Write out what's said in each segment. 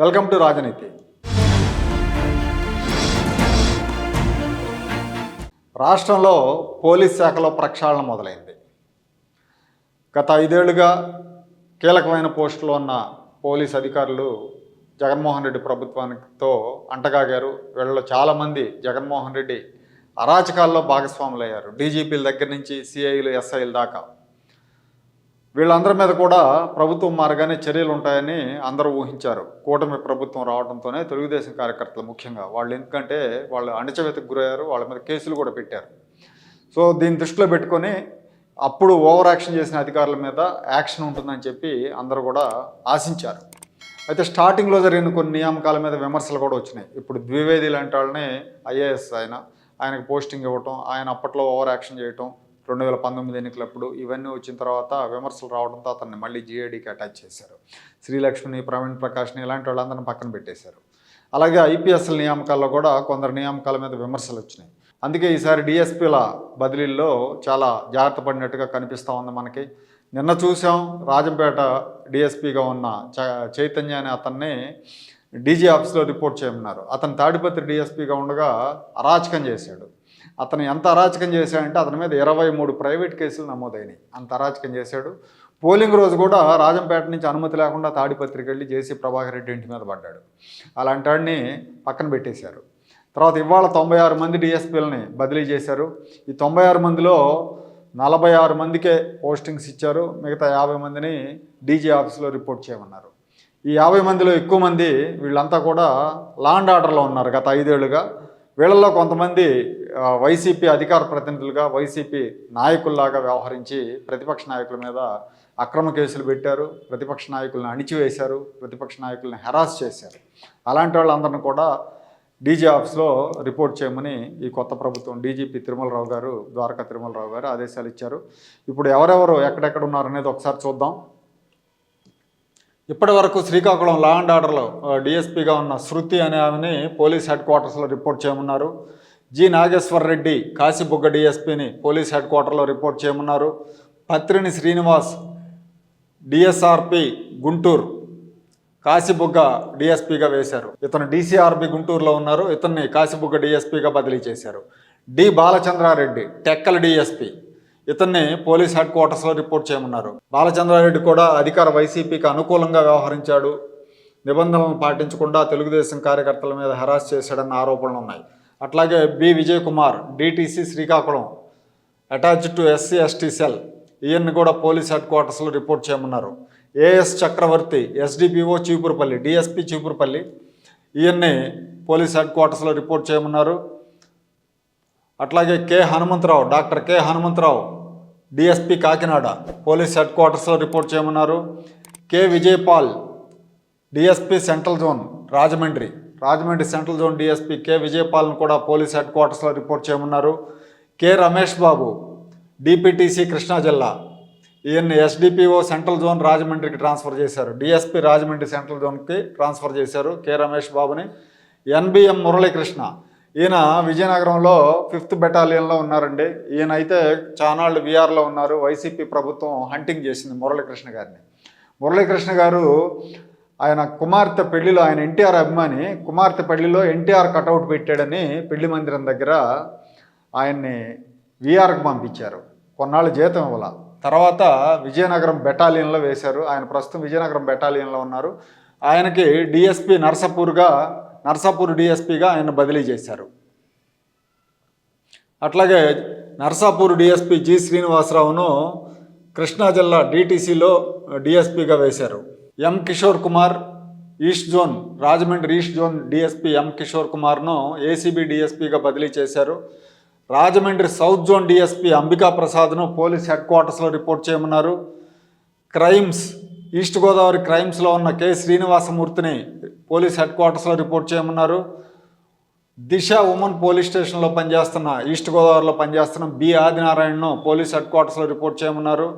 Welcome to రాజనీతి. రాష్ట్రంలో police శాఖలో ప్రక్షాళన మొదలైంది. గత ఐదేళ్ళుగా కీలకమైన పోస్టులో ఉన్న పోలీస్ అధికారులు జగన్మోహన్ రెడ్డి ప్రభుత్వానితో అంటగాగారు. వీళ్ళలో చాలామంది జగన్మోహన్ రెడ్డి అరాచకాల్లో భాగస్వాములయ్యారు. డీజీపీల దగ్గర నుంచి సిఐలు ఎస్ఐల దాకా. వీళ్ళందరి మీద కూడా ప్రభుత్వం మారగానే చర్యలు ఉంటాయని అందరూ ఊహించారు. కూటమి ప్రభుత్వం రావడంతోనే తెలుగుదేశం కార్యకర్తలు ముఖ్యంగా వాళ్ళు ఎందుకంటే వాళ్ళు అణచవేతకు గురయ్యారు వాళ్ళ మీద కేసులు కూడా పెట్టారు. సో దీన్ని దృష్టిలో పెట్టుకొని అప్పుడు ఓవర్ యాక్షన్ చేసిన అధికారుల మీద యాక్షన్ ఉంటుందని చెప్పి అందరూ కూడా ఆశించారు. అయితే స్టార్టింగ్లో జరిగిన కొన్ని నియామకాల మీద విమర్శలు కూడా వచ్చినాయి. ఇప్పుడు ద్వివేది లాంటి వాళ్ళని ఐఏఎస్ ఆయన ఆయనకు పోస్టింగ్ ఇవ్వటం ఆయన అప్పట్లో ఓవర్ యాక్షన్ చేయటం రెండు వేల పంతొమ్మిది ఎన్నికలప్పుడు ఇవన్నీ వచ్చిన తర్వాత విమర్శలు రావడంతో అతన్ని మళ్ళీ జీఏడీకి అటాచ్ చేశారు. శ్రీలక్ష్మిని ప్రవీణ్ ప్రకాష్ని ఇలాంటి వాళ్ళందరిని పక్కన పెట్టేశారు. అలాగే ఐపీఎస్ఎల్ నియామకాల్లో కూడా కొందరు నియామకాల మీద విమర్శలు వచ్చినాయి. అందుకే ఈసారి డిఎస్పీల బదిలీల్లో చాలా జాగ్రత్త పడినట్టుగా కనిపిస్తూ ఉంది మనకి. నిన్న చూసాం రాజంపేట డిఎస్పీగా ఉన్న చ చైతన్య అనే అతన్ని డీజీ ఆఫీస్లో రిపోర్ట్ చేయమన్నారు. అతను తాడిపత్రి డిఎస్పీగా ఉండగా అరాచకం చేశాడు. అతను ఎంత అరాచకం చేశాడంటే అతని మీద ఇరవై మూడు ప్రైవేట్ కేసులు నమోదైనాయి. అంత అరాచకం చేశాడు. పోలింగ్ రోజు కూడా రాజంపేట నుంచి అనుమతి లేకుండా తాడిపత్రికి వెళ్ళి జేసీ ప్రభాకర్ రెడ్డి ఇంటి మీద పడ్డాడు. అలాంటి వాడిని పక్కన పెట్టేశారు. తర్వాత ఇవాళ తొంభై ఆరు మంది డిఎస్పీలని బదిలీ చేశారు. ఈ తొంభై ఆరు మందిలో నలభై ఆరు మందికే పోస్టింగ్స్ ఇచ్చారు. మిగతా యాభై మందిని డీజీ ఆఫీస్లో రిపోర్ట్ చేయమన్నారు. ఈ యాభై మందిలో ఎక్కువ మంది వీళ్ళంతా కూడా లాండ్ ఆర్డర్లో ఉన్నారు గత ఐదేళ్ళుగా. వీళ్ళల్లో కొంతమంది వైసీపీ అధికార ప్రతినిధులుగా వైసీపీ నాయకుల్లాగా వ్యవహరించి ప్రతిపక్ష నాయకుల మీద అక్రమ కేసులు పెట్టారు ప్రతిపక్ష నాయకులను అణిచివేశారు ప్రతిపక్ష నాయకులను హెరాస్ చేశారు. అలాంటి వాళ్ళందరిని కూడా డీజీ ఆఫీస్లో రిపోర్ట్ చేయమని ఈ కొత్త ప్రభుత్వం డీజీపీ తిరుమలరావు గారు ద్వారకా తిరుమలరావు గారు ఆదేశాలు ఇచ్చారు. ఇప్పుడు ఎవరెవరు ఎక్కడెక్కడ ఉన్నారు అనేది ఒకసారి చూద్దాం. ఇప్పటి వరకు శ్రీకాకుళం లా అండ్ ఆర్డర్లో డిఎస్పీగా ఉన్న శృతి అనే ఆమెని పోలీస్ హెడ్ క్వార్టర్స్లో రిపోర్ట్ చేయమన్నారు. జి నాగేశ్వరరెడ్డి కాశీబుగ్గ డిఎస్పీని పోలీస్ హెడ్ క్వార్టర్లో రిపోర్ట్ చేయమన్నారు. పత్రిని శ్రీనివాస్ డిఎస్ఆర్పి గుంటూరు కాశీబుగ్గ డిఎస్పీగా వేశారు. ఇతను డిసిఆర్బి గుంటూరులో ఉన్నారు. ఇతన్ని కాశీబుగ్గ డిఎస్పీగా బదిలీ చేశారు. D Balachandrareddy Tekkali DSP. ఇతన్ని పోలీస్ హెడ్ క్వార్టర్స్లో రిపోర్ట్ చేయమన్నారు. బాలచంద్రారెడ్డి కూడా అధికార వైసీపీకి అనుకూలంగా వ్యవహరించాడు. నిబంధనలను పాటించకుండా తెలుగుదేశం కార్యకర్తల మీద హెరాస్ చేశాడన్న ఆరోపణలు ఉన్నాయి అట్లాగే B Vijay Kumar DTC Srikakulam attached to SC ST cell ఈయన్ని కూడా పోలీస్ హెడ్ క్వార్టర్స్లో రిపోర్ట్ చేయమన్నారు. AS Chakravarthy SDPO Cheepurupalli DSP Cheepurupalli ఈయన్ని పోలీస్ హెడ్ క్వార్టర్స్లో రిపోర్ట్ చేయమన్నారు. అట్లాగే K Hanumantha Rao doctor K Hanumantha Rao DSP Kakinada police head క్వార్టర్స్లో report చేయమన్నారు. K Vijayapal DSP central zone Rajahmundry Rajahmundry central zone DSP K. విజయపాల్ను కూడా police head క్వార్టర్స్లో report చేయమన్నారు. K. Ramesh Babu DPTC Krishna జిల్లా. ఈయన్ని ఎస్డిపిఓ సెంట్రల్ జోన్ రాజమండ్రికి transfer చేశారు. DSP Rajahmundry central జోన్కి ట్రాన్స్ఫర్ చేశారు కె. రమేష్ బాబుని. ఎన్బిఎం మురళీకృష్ణ. ఈయన విజయనగరంలో ఫిఫ్త్ బెటాలియన్లో ఉన్నారండి. ఈయన అయితే చానాళ్ళు విఆర్లో ఉన్నారు. వైసీపీ ప్రభుత్వం హంటింగ్ చేసింది మురళీకృష్ణ గారిని. మురళీకృష్ణ గారు ఆయన కుమార్తె పెళ్ళిలో ఆయన ఎన్టీఆర్ అభిమాని కుమార్తె పెళ్ళిలో ఎన్టీఆర్ కటౌట్ పెట్టాడని పెళ్ళి మందిరం దగ్గర ఆయన్ని విఆర్కి పంపించారు. కొన్నాళ్ళు జీతం ఇవ్వాల. తర్వాత విజయనగరం బెటాలియన్లో వేశారు. ఆయన ప్రస్తుతం విజయనగరం బెటాలియన్లో ఉన్నారు. ఆయనకి డిఎస్పి నర్సాపూర్గా నర్సాపూర్ డిఎస్పిగా ఆయన బదిలీ చేశారు. అట్లాగే నర్సాపూర్ డిఎస్పి జి శ్రీనివాసరావును కృష్ణా జిల్లా డిటీసీలో డిఎస్పిగా వేశారు. M Kishore Kumar east zone Rajahmundry east zone DSP M Kishore కుమార్ను ACB డిఎస్పీగా బదిలీ చేశారు. Rajahmundry south zone DSP Ambika ప్రసాద్ను police head క్వార్టర్స్లో రిపోర్ట్ చేయమన్నారు. క్రైమ్స్ ఈస్ట్ గోదావరి క్రైమ్స్లో ఉన్న కె శ్రీనివాసమూర్తిని పోలీస్ హెడ్ క్వార్టర్స్లో రిపోర్ట్ చేయమన్నారు. దిశ ఉమెన్ పోలీస్ స్టేషన్లో పనిచేస్తున్న ఈస్ట్ గోదావరిలో పనిచేస్తున్న బి ఆదినారాయణను పోలీస్ హెడ్ క్వార్టర్స్లో రిపోర్ట్ చేయమన్నారు.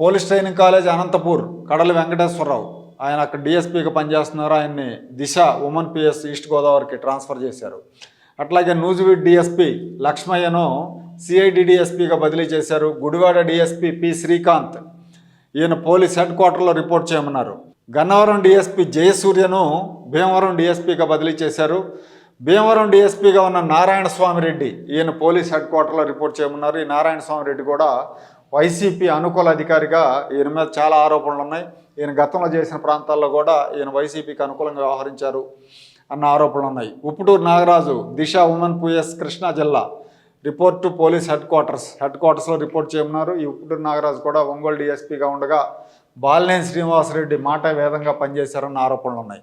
Police training college Anantapur Kadali Venkateswararao. ఆయన అక్కడ డిఎస్పీగా పనిచేస్తున్నారు. ఆయన్ని దిశ ఉమెన్ పిఎస్ ఈస్ట్ గోదావరికి ట్రాన్స్ఫర్ చేశారు. అట్లాగే నూజివీడ్ డిఎస్పి లక్ష్మయ్యను సిఐడి డిఎస్పీగా బదిలీ చేశారు. Gudivada DSP P Srikanth. ఈయన పోలీస్ హెడ్ క్వార్టర్లో రిపోర్ట్ చేయమన్నారు. గన్నవరం డిఎస్పీ జయసూర్యను భీమవరం డిఎస్పీగా బదిలీ చేశారు. భీమవరం డిఎస్పీగా ఉన్న నారాయణ స్వామి రెడ్డి ఈయన పోలీస్ హెడ్ క్వార్టర్లో రిపోర్ట్ చేయమన్నారు. ఈ నారాయణ స్వామి రెడ్డి కూడా వైసీపీ అనుకూల అధికారిగా ఈయన మీద చాలా ఆరోపణలు ఉన్నాయి. ఈయన గతంలో చేసిన ప్రాంతాల్లో కూడా ఈయన వైసీపీకి అనుకూలంగా వ్యవహరించారు అన్న ఆరోపణలు ఉన్నాయి. ఉప్పుటూరు నాగరాజు దిశ ఉమెన్ పుఎస్ కృష్ణా జిల్లా report to police headquarters head క్వార్టర్స్లో రిపోర్ట్ చేయమన్నారు ఈ ఉప్పుటూరు నాగరాజు కూడా ఒంగోలు డిఎస్పీగా ఉండగా బాలినేని శ్రీనివాసరెడ్డి మాట వేదంగా పనిచేశారన్న ఆరోపణలు ఉన్నాయి.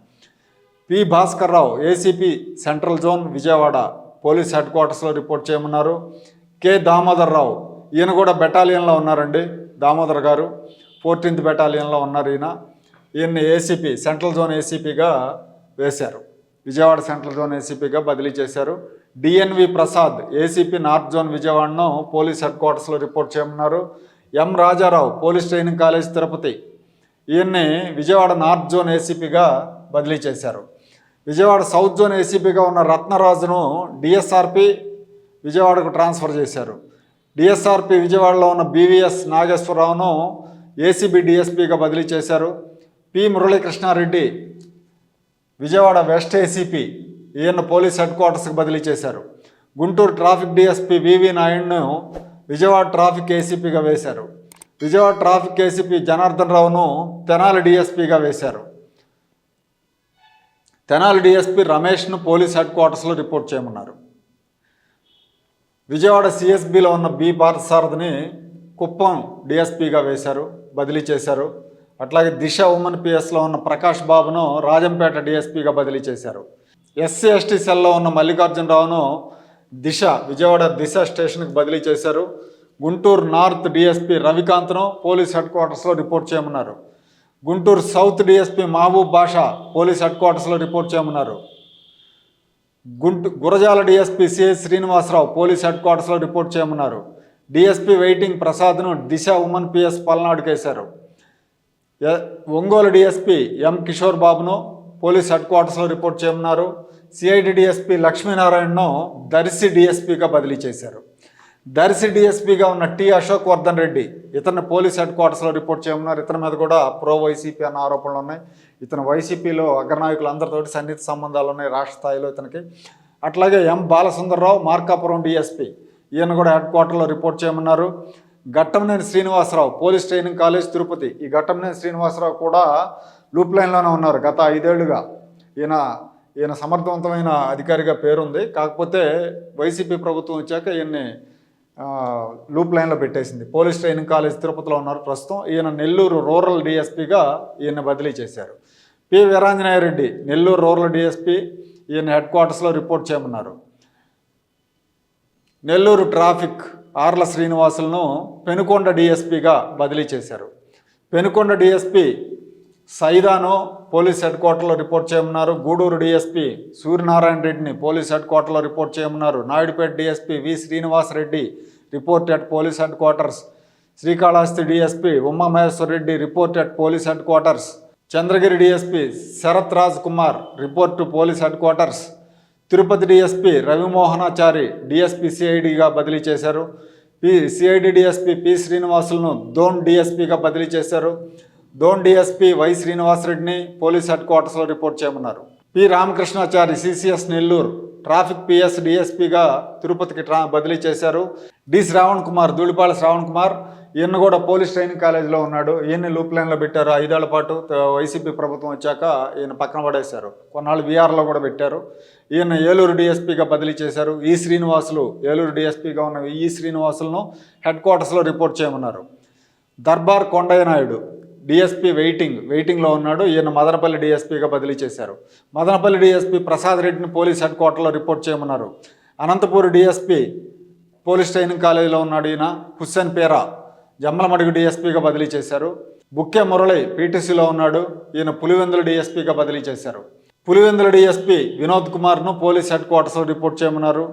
P. Bhaskar Rao ACP central zone Vijayawada police head క్వార్టర్స్లో రిపోర్ట్ చేయమన్నారు కె. దామోదర్ రావు ఈయన కూడా బెటాలియన్లో ఉన్నారండి. దామోదర్ గారు ఫోర్టీన్త్ బెటాలియన్లో ఉన్నారు ఈయన. ఈయన్ని ఏసీపీ సెంట్రల్ జోన్ ఏసీపీగా వేశారు. విజయవాడ సెంట్రల్ జోన్ ఏసీపీగా బదిలీ చేశారు. DNV Prasad ACP north zone విజయవాడను police head క్వార్టర్స్లో రిపోర్ట్ చేయమన్నారు. M Raja Rao police training college Tirupati. ఈయన్ని విజయవాడ నార్త్ జోన్ ఏసీపీగా బదిలీ చేశారు. విజయవాడ సౌత్ జోన్ ఏసీపీగా ఉన్న రత్నరాజును డిఎస్ఆర్పి విజయవాడకు ట్రాన్స్ఫర్ చేశారు. డిఎస్ఆర్పి విజయవాడలో ఉన్న బీవీఎస్ నాగేశ్వరరావును ఏసీబీ డిఎస్పీగా బదిలీ చేశారు. P Muralikrishnareddy Vijayawada West ACP ఈయన పోలీస్ హెడ్ క్వార్టర్స్కి బదిలీ చేశారు. Guntur traffic DSP V V నాయుడును Vijayawada traffic ఏసీపీగా వేశారు. విజయవాడ ట్రాఫిక్ ఏసీపీ జనార్దన్ రావును తెనాలి డిఎస్పీగా వేశారు. తెనాలి డిఎస్పీ రమేష్ను పోలీస్ హెడ్ క్వార్టర్స్లో రిపోర్ట్ చేయమన్నారు. విజయవాడ సిఎస్బిలో ఉన్న బి పార్థసారథిని కుప్పం డిఎస్పీగా వేశారు బదిలీ చేశారు. అట్లాగే దిశ ఉమెన్ పిఎస్లో ఉన్న ప్రకాష్ బాబును రాజంపేట డిఎస్పీగా బదిలీ చేశారు. ఎస్సీ ఎస్టీ సెల్లో ఉన్న మల్లికార్జునరావును దిశ విజయవాడ దిశ స్టేషన్కి బదిలీ చేశారు. గుంటూరు నార్త్ డిఎస్పీ రవికాంత్ను పోలీస్ హెడ్ క్వార్టర్స్లో రిపోర్ట్ చేయమన్నారు. Guntur South DSP Mahaboob Basha police head క్వార్టర్స్లో రిపోర్ట్ చేయమన్నారు. గుంటు Gurazala DSP C S Srinivasarao police head క్వార్టర్స్లో రిపోర్ట్ చేయమన్నారు. డిఎస్పీ వెయిటింగ్ ప్రసాద్ను దిశ ఉమెన్ పిఎస్ పల్నాడు కేశారు. ఒంగోలు డిఎస్పీ ఎం కిషోర్ బాబును పోలీస్ హెడ్ క్వార్టర్స్లో రిపోర్ట్ చేయమన్నారు. సిఐడి డిఎస్పీ లక్ష్మీనారాయణను దర్శి డిఎస్పీగా బదిలీ చేశారు. దర్శి డిఎస్పీగా ఉన్న టి అశోక్ వర్ధన్ రెడ్డి ఇతన్ని పోలీస్ హెడ్ క్వార్టర్స్లో రిపోర్ట్ చేయమన్నారు. ఇతని మీద కూడా ప్రో వైసీపీ అన్న ఆరోపణలు ఉన్నాయి. ఇతను వైసీపీలో అగ్రనాయకులు అందరితోటి సన్నిహిత సంబంధాలు ఉన్నాయి రాష్ట్ర స్థాయిలో ఇతనికి. అట్లాగే ఎం బాలసుందరరావు మార్కాపురం డిఎస్పీ ఈయన కూడా హెడ్ క్వార్టర్లో రిపోర్ట్ చేయమన్నారు. Ghattamaneni Srinivasa Rao police training college Tirupati ఈ ఘట్టంనేని శ్రీనివాసరావు కూడా లూప్ లైన్లోనే ఉన్నారు. గత ఐదేళ్ళుగా ఈయన ఈయన సమర్థవంతమైన అధికారిగా పేరుంది. కాకపోతే వైసీపీ ప్రభుత్వం వచ్చాక ఈయన్ని లూప్ లైన్లో పెట్టేసింది. పోలీస్ ట్రైనింగ్ కాలేజ్ తిరుపతిలో ఉన్నారు ప్రస్తుతం. ఈయన నెల్లూరు రూరల్ డిఎస్పీగా ఈయన బదిలీ చేశారు. P Veeranjaneya Reddy Nellore rural DSP ఈయన హెడ్ క్వార్టర్స్లో రిపోర్ట్ చేయమన్నారు. నెల్లూరు ట్రాఫిక్ ఆర్ల శ్రీనివాసులను పెనుకొండ డిఎస్పీగా బదిలీ చేశారు. పెనుకొండ డిఎస్పీ సైదాను పోలీస్ హెడ్ క్వార్టర్లో రిపోర్ట్ చేయమన్నారు గూడూరు డీఎస్పీ సూర్యనారాయణ రెడ్డిని పోలీస్ హెడ్ క్వార్టర్లో రిపోర్ట్ చేయమన్నారు Naidupeta DSP V Srinivas Reddy report at police headquarters. Srikalahasti DSP Uma Maheswara Reddy report at police headquarters. Chandragiri DSP Sharath Raj Kumar report to police headquarters. Tirupati DSP Ravi Mohanachari DSP సిఐడిగా బదిలీ చేశారు. P CID DSP P శ్రీనివాసులను దోన్ డిఎస్పీగా బదిలీ చేశారు. Dhone DSP Y శ్రీనివాసరెడ్డిని police head క్వార్టర్స్లో report చేయమన్నారు. P. Ramakrishnachari CCS Nellore traffic PS డిఎస్పీగా తిరుపతికి ట్రా బదిలీ చేశారు. డి. శ్రావణ్ కుమార్ ధూళిపాల శ్రావణ్ కుమార్ ఈయన కూడా పోలీస్ ట్రైనింగ్ కాలేజీలో ఉన్నాడు. ఈయన్ని లూప్ లైన్లో పెట్టారు. ఐదేళ్ళ పాటు వైసీపీ ప్రభుత్వం వచ్చాక ఈయన పక్కన పడేశారు. కొన్నాళ్ళు బీఆర్లో కూడా పెట్టారు. ఈయన ఏలూరు డిఎస్పీగా బదిలీ చేశారు. ఈ శ్రీనివాసులు ఏలూరు డిఎస్పీగా ఉన్న ఈ శ్రీనివాసులను హెడ్ క్వార్టర్స్లో రిపోర్ట్ చేయమన్నారు. దర్బార్ కొండయ్య నాయుడు డిఎస్పీ వెయిటింగ్ వెయిటింగ్లో ఉన్నాడు. ఈయన మదనపల్లి డిఎస్పీగా బదిలీ చేశారు. మదనపల్లి డిఎస్పీ ప్రసాద్ రెడ్డిని పోలీస్ హెడ్ క్వార్టర్లో రిపోర్ట్ చేయమన్నారు. అనంతపూర్ డిఎస్పీ పోలీస్ ట్రైనింగ్ కాలేజీలో ఉన్నాడు ఈయన హుస్సేన్ పేరా. జమ్మలమడుగు డిఎస్పీగా బదిలీ చేశారు. బుక్కే మురళి పీటీసీలో ఉన్నాడు. ఈయన పులివెందుల డిఎస్పీగా బదిలీ చేశారు. పులివెందుల డిఎస్పీ వినోద్ కుమార్ను పోలీస్ హెడ్ క్వార్టర్స్లో రిపోర్ట్ చేయమన్నారు.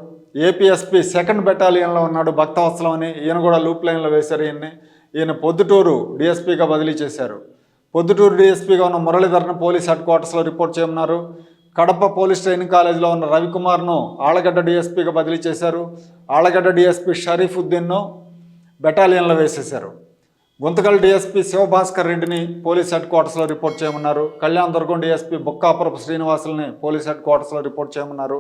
ఏపీఎస్పీ సెకండ్ బెటాలియన్లో ఉన్నాడు భక్తవత్సలం అని. ఈయన కూడా లూప్ లైన్లో వేశారు ఈయన్ని. ఈయన పొద్దుటూరు డిఎస్పీగా బదిలీ చేశారు. పొద్దుటూరు డిఎస్పీగా ఉన్న మురళీధర్ను పోలీస్ హెడ్ క్వార్టర్స్లో రిపోర్ట్ చేయమన్నారు. కడప పోలీస్ ట్రైనింగ్ కాలేజీలో ఉన్న రవికుమార్ను ఆళ్ళగడ్డ డిఎస్పీగా బదిలీ చేశారు. ఆళ్ళగడ్డ డిఎస్పీ షరీఫుద్దీన్ను బెటాలియన్లో వేసేశారు. గుంతకల్ డిఎస్పీ శివభాస్కర్ రెడ్డిని పోలీస్ హెడ్ క్వార్టర్స్లో రిపోర్ట్ చేయమన్నారు. కళ్యాణ్ దుర్గం డిఎస్పీ బొక్కాపురపు శ్రీనివాసుల్ని పోలీస్ హెడ్ క్వార్టర్స్లో రిపోర్ట్ చేయమన్నారు.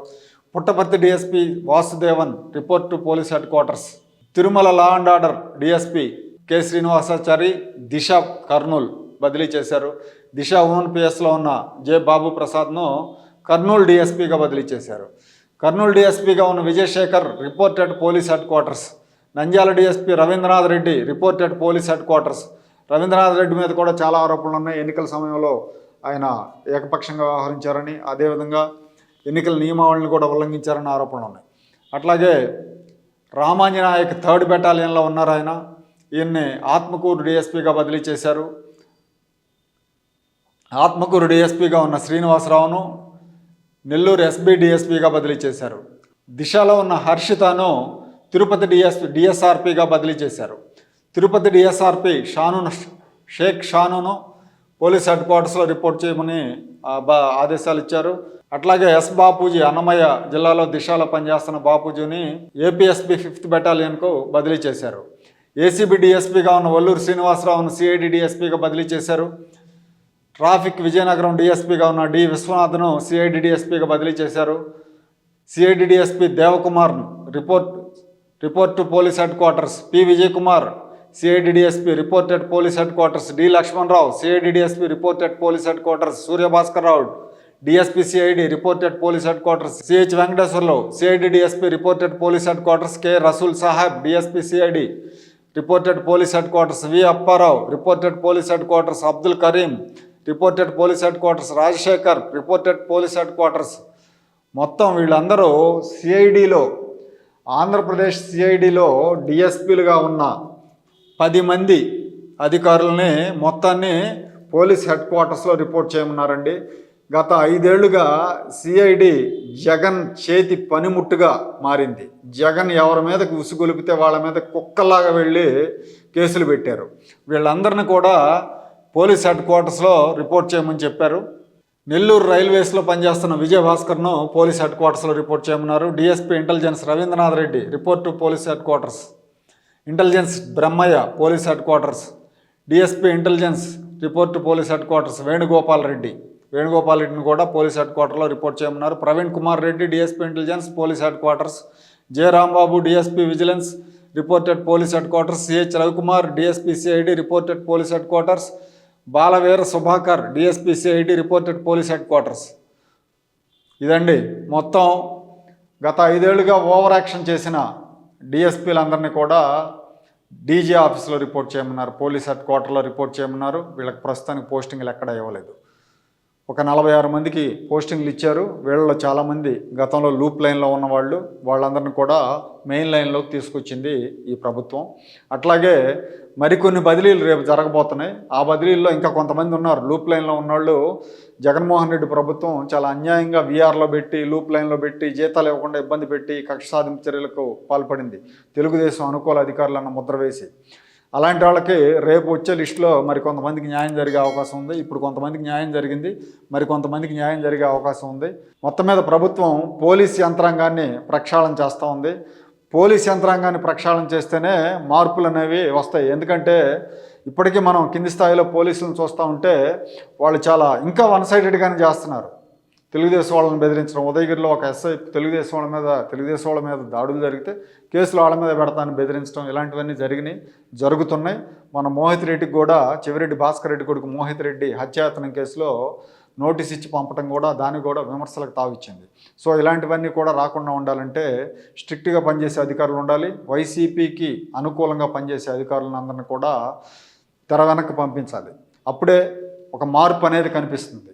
Puttaparthi DSP Vasudevan report to police headquarters. Tirumala law and order DSP K. Srinivasachari Disha Kurnool బదిలీ చేశారు. దిశ ఓన్ పిఎస్లో ఉన్న జె. బాబు ప్రసాద్ను కర్నూలు డిఎస్పీగా బదిలీ చేశారు. కర్నూలు డిఎస్పీగా ఉన్న Vijayasekhar reported police headquarters. Nandyal DSP Ravindranath Reddy reported police headquarters. Ravindranath Reddy మీద కూడా చాలా ఆరోపణలు ఉన్నాయి. ఎన్నికల సమయంలో ఆయన ఏకపక్షంగా వ్యవహరించారని అదేవిధంగా ఎన్నికల నియమావళిని కూడా ఉల్లంఘించారని ఆరోపణలు ఉన్నాయి. అట్లాగే రామాంజనాయక్ థర్డ్ బెటాలియన్లో ఉన్నారు ఆయన. ఈయన్ని ఆత్మకూరు డిఎస్పీగా బదిలీ చేశారు. ఆత్మకూరు డిఎస్పీగా ఉన్న శ్రీనివాసరావును నెల్లూరు ఎస్బీ డిఎస్పీగా బదిలీ చేశారు. దిశలో ఉన్న హర్షితను తిరుపతి డిఎస్ డిఎస్ఆర్పిగా బదిలీ చేశారు. తిరుపతి డిఎస్ఆర్పి షాను షేక్ షానును పోలీస్ హెడ్ క్వార్టర్స్లో రిపోర్ట్ చేయమని బా- ఆదేశాలు ఇచ్చారు. అట్లాగే ఎస్ బాపూజీ అన్నమయ్య జిల్లాలో దిశలో పనిచేస్తున్న బాపూజీని ఏపీఎస్పీ ఫిఫ్త్ బెటాలియన్కు బదిలీ చేశారు. ఏసీబీ డిఎస్పీగా ఉన్న వల్లూరు శ్రీనివాసరావును సిఐడి డిఎస్పీగా బదిలీ చేశారు ట్రాఫిక్ విజయనగరం డిఎస్పీగా ఉన్న డి విశ్వనాథ్ను సిఐడి డిఎస్పీగా బదిలీ చేశారు CID DSP Devakumar report report to police headquarters P Vijay Kumar CID DSP reported police headquarters D Lakshmanarao CID DSP reported police headquarters Suryabhaskar Rao DSP CID reported police headquarters CH Venkateswarlu CID DSP reported police headquarters K Rasool Saheb DSP CID reported police headquarters V Apparao reported police headquarters Abdul Karim reported police headquarters Rajasekhar reported police headquarters మొత్తం వీళ్ళందరూ సిఐడిలో ఆంధ్రప్రదేశ్ సిఐడిలో డిఎస్పీలుగా ఉన్న పది మంది అధికారులని మొత్తాన్ని police head క్వార్టర్స్లో report చేయమన్నారండి. గత ఐదేళ్ళుగా సిఐడి జగన్ చేతి పనిముట్టుగా మారింది. జగన్ ఎవరి మీదకి ఉసుగొలిపితే వాళ్ళ మీద కుక్కలాగా వెళ్ళి కేసులు పెట్టారు. వీళ్ళందరిని కూడా పోలీస్ హెడ్ క్వార్టర్స్లో రిపోర్ట్ చేయమని చెప్పారు. నెల్లూరు రైల్వేస్లో పనిచేస్తున్న విజయభాస్కర్ను పోలీస్ హెడ్ క్వార్టర్స్లో రిపోర్ట్ చేయమన్నారు. DSP intelligence Ravindranath Reddy report to police headquarters. Intelligence Brahmayya police headquarters. DSP intelligence report police headquarters Venugopal Reddy. Venugopal రెడ్డిని కూడా పోలీస్ హెడ్ క్వార్టర్లో రిపోర్ట్ చేయమన్నారు. Praveen Kumar Reddy DSP intelligence police headquarters. J. Rambabu DSP vigilance reported police headquarters. CH Ravikumar DSP CID reported police headquarters. Balaveera Subhakar DSP CID reported police headquarters. ఇదండి. మొత్తం గత ఐదేళ్ళుగా over action చేసిన డిఎస్పీలందరినీ కూడా DG ఆఫీస్లో report చేయమన్నారు. Police head క్వార్టర్లో report చేయమన్నారు. వీళ్ళకి ప్రస్తుతానికి పోస్టింగ్లు ఎక్కడ ఇవ్వలేదు. ఒక నలభై ఆరు మందికి పోస్టింగ్లు ఇచ్చారు. వీళ్ళలో చాలామంది గతంలో లూప్ లైన్లో ఉన్నవాళ్ళు వాళ్ళందరిని కూడా మెయిన్ లైన్లోకి తీసుకొచ్చింది ఈ ప్రభుత్వం. అట్లాగే మరికొన్ని బదిలీలు రేపు జరగబోతున్నాయి. ఆ బదిలీల్లో ఇంకా కొంతమంది ఉన్నారు. లూప్ లైన్లో ఉన్నవాళ్ళు జగన్మోహన్ రెడ్డి ప్రభుత్వం చాలా అన్యాయంగా వీఆర్లో పెట్టి లూప్ లైన్లో పెట్టి జీతాలు ఇవ్వకుండా ఇబ్బంది పెట్టి కక్ష సాధింపు చర్యలకు పాల్పడింది. తెలుగుదేశం అనుకూల అధికారులు అన్న ముద్ర వేసి. అలాంటి వాళ్ళకి రేపు వచ్చే లిస్టులో మరి కొంతమందికి న్యాయం జరిగే అవకాశం ఉంది. ఇప్పుడు కొంతమందికి న్యాయం జరిగింది. మరి కొంతమందికి న్యాయం జరిగే అవకాశం ఉంది. మొత్తం మీద ప్రభుత్వం పోలీస్ యంత్రాంగాన్ని ప్రక్షాళన చేస్తూ ఉంది. పోలీస్ యంత్రాంగాన్ని ప్రక్షాళన చేస్తేనే మార్పులు అనేవి వస్తాయి. ఎందుకంటే ఇప్పటికీ మనం కింది స్థాయిలో పోలీసులను చూస్తూ ఉంటే వాళ్ళు చాలా ఇంకా వన్ సైడెడ్గానే చేస్తున్నారు. తెలుగుదేశం వాళ్ళని బెదిరించడం. ఉదయగిరిలో ఒక ఎస్ఐ తెలుగుదేశం వాళ్ళ మీద తెలుగుదేశం వాళ్ళ మీద దాడులు జరిగితే కేసులు వాళ్ళ మీద పెడతాను బెదిరించడం ఇలాంటివన్నీ జరిగినాయి జరుగుతున్నాయి. మన మోహిత్ రెడ్డికి కూడా చెవిరెడ్డి భాస్కర్ రెడ్డి కొడుకు మోహిత్ రెడ్డి హత్యాయత్నం కేసులో నోటీస్ ఇచ్చి పంపడం కూడా దానికి కూడా విమర్శలకు తావిచ్చింది. సో ఇలాంటివన్నీ కూడా రాకుండా ఉండాలంటే స్ట్రిక్ట్గా పనిచేసే అధికారులు ఉండాలి. వైసీపీకి అనుకూలంగా పనిచేసే అధికారులందరినీ కూడా తెర వెనక్కి పంపించాలి. అప్పుడే ఒక మార్పు అనేది కనిపిస్తుంది.